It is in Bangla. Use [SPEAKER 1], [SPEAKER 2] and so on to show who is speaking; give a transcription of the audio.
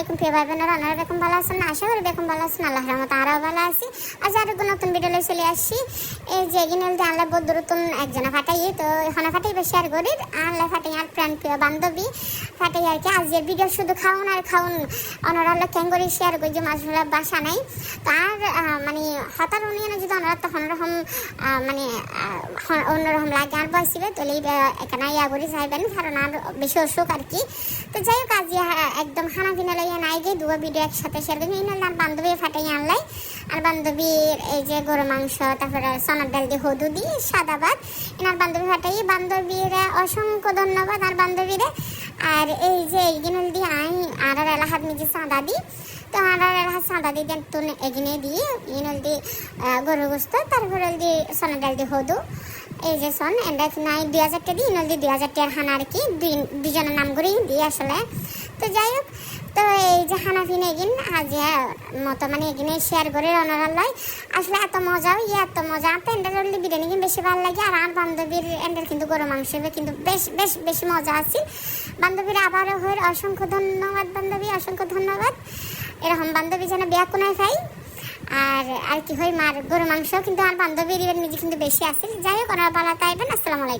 [SPEAKER 1] আলাইকুম, প্রিয় ভাই বোনেরা আপনারা বেকম ভালো আছেন? না আশা করি বেকম ভালো আছেন, আল্লাহ রহমত আমরাও ভালো আছি। আজ আর একটা নতুন ভিডিও চলে আসছি। এই যে এগিনাল দিয়ে আনলে বহুত নতুন একজনে ফাটাই তো এখানে ফাটাই বেশি আর করি আনলে ফাটাই আর ফ্রেন্ড প্রিয় বান্ধবী। ফাটাই আর কি আজকের ভিডিও শুধু খাওন আর খাওন ওনারা হলো ক্যাং করে শেয়ার করি যে মাছগুলো বাসা নাই। তো আর মানে হতার উনি যদি ওনারা তখন রকম মানে অন্যরকম লাগে আর বসিবে তাহলে এখানে ইয়া করি চাইবেন, কারণ আর বেশি অসুখ আর কি। তো যাই হোক, আজ একদম খানা পিনা লইয়া নাই গে দুটো ভিডিও একসাথে শেয়ার করি এই নাহলে বান্ধবী ফাটাই আনলাই আর বান্ধবীর এই যে গরু মাংস, তারপরে সোনার ডাল দিয়ে হদু দিয়ে সাদা এনার বান্ধবী ফাটাই। বান্ধবীর অসংখ্য ধন্যবাদ। আর বান্ধবীরে, আর এই যে এইগুলো দিয়ে আই আর আর এলাহাত নিজে চাঁদা দিই তো আর আর এলাহাত চাঁদা দিয়ে দেন তো এগিনে দিয়ে ইনল দিয়ে গরু গোস্ত, তারপরে দিয়ে সোনার ডাল দিয়ে হদু এই যে শোন এটা নাই দুই হাজার টাকা দিই ইনল দিয়ে দুই হাজার টাকার আর কি, দুই দুজনের নাম করেই দিই আসলে। তো যাই হোক, তো এই যে হানা ফিনে এগিন, আজ মতো মানে এগিনে শেয়ার করে রনার লয় আসলে এত মজা ইয়ে এত মজা। আর এন্ডার হলে বিরিয়ানি কিন্তু বেশি ভালো লাগে। আর আর বান্ধবীর এন্ডার কিন্তু গরু মাংস কিন্তু বেশ বেশ, বেশি মজা আছে। বান্ধবীর আবারও হয়ে অসংখ্য ধন্যবাদ বান্ধবী, অসংখ্য ধন্যবাদ। এরকম বান্ধবী যেন বিয়া কোনায় খাই আর আর কি হয়, মার গরু মাংস কিন্তু আমার বান্ধবীর নিজে কিন্তু বেশি আছে। যাই হোক, ওনারা ভালো তাইবেন আসসালামু আলাইকুম।